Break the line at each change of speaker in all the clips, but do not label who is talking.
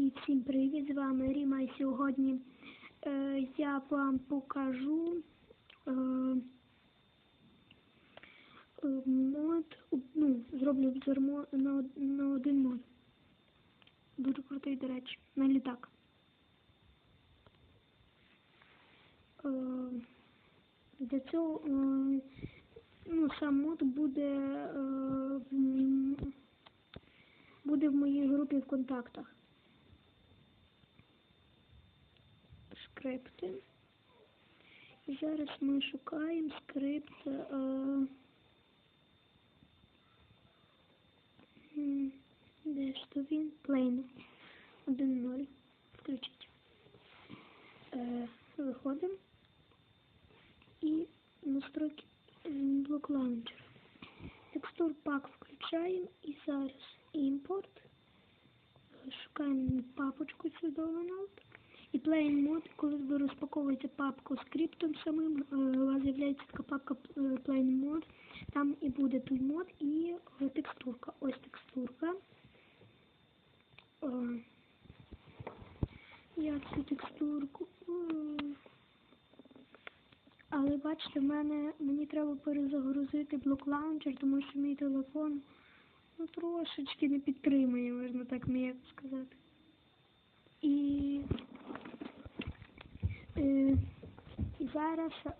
І всім привіт, з вами Ріма і сьогодні е, я вам покажу е, мод, ну, зроблю обзор на, на один мод. Дуже крутий, до речі, на літак. Е, для цього е, ну, сам мод буде, е, буде в моїй групі в контактах. Скрипти. І зараз ми шукаємо скрипт. Е, де ж то він? Plain 1.0. Включить. Е, виходимо. І настройки блок лаунчер. Текстур пак включаємо і зараз імпорт. Шукаємо папочку цю download. І Plain Mode, коли ви розпаковуєте папку скриптом самим, е, у вас з'являється така папка е, Plain Mode, там і буде мод і е, текстурка. Ось текстурка. Я цю текстурку. Але бачите, мене мені треба перезагрузити блок лаунчер, тому що мій телефон ну, трошечки не підтримує, можна так м'яко сказати. І Е, І зараз е,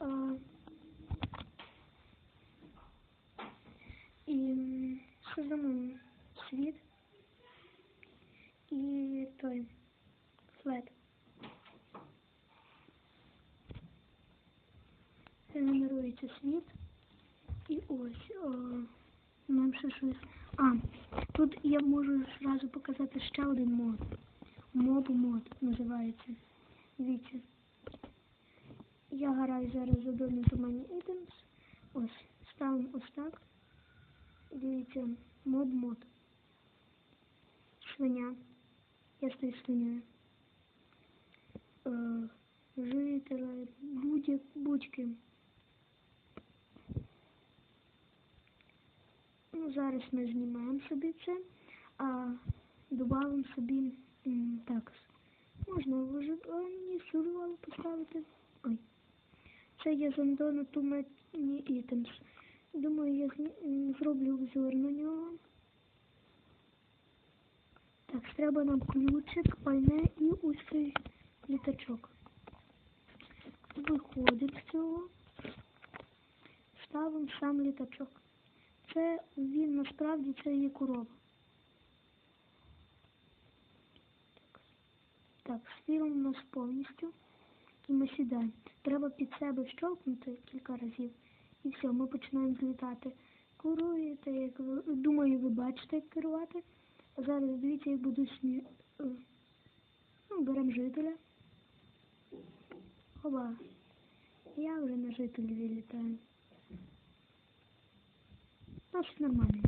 і создамо світ і той флет. Генерується світ. І ось о, нам ще щось. А, тут я можу зразу показати ще один мод. Мод мод називається. Дивіться. Я граю зараз за Donut Money Items. Ось, ставимо ось так. Дивіться, мод-мод. Свиня. Я стою свиньою. Е, жителя, будь будь-ким. Ну, зараз ми знімаємо собі це, а додаємо собі так. Можна виживання сурвал поставити. Ой. Це я з Антона Туматні Ітемс. Думаю, я зроблю обзор на нього. Так, треба нам ключик, пальне і цей літачок. Виходить з цього. Ставимо сам літачок. Це він насправді це є корова. Так, стрілом у нас повністю. І ми сідаємо. Треба під себе щелкнути кілька разів. І все, ми починаємо злітати. Керуєте, як ви думаю, ви бачите, як керувати. А зараз дивіться, як буду смі... е, Ну, беремо жителя. Хоба. Я вже на жителі літаю. Ну, все нормально.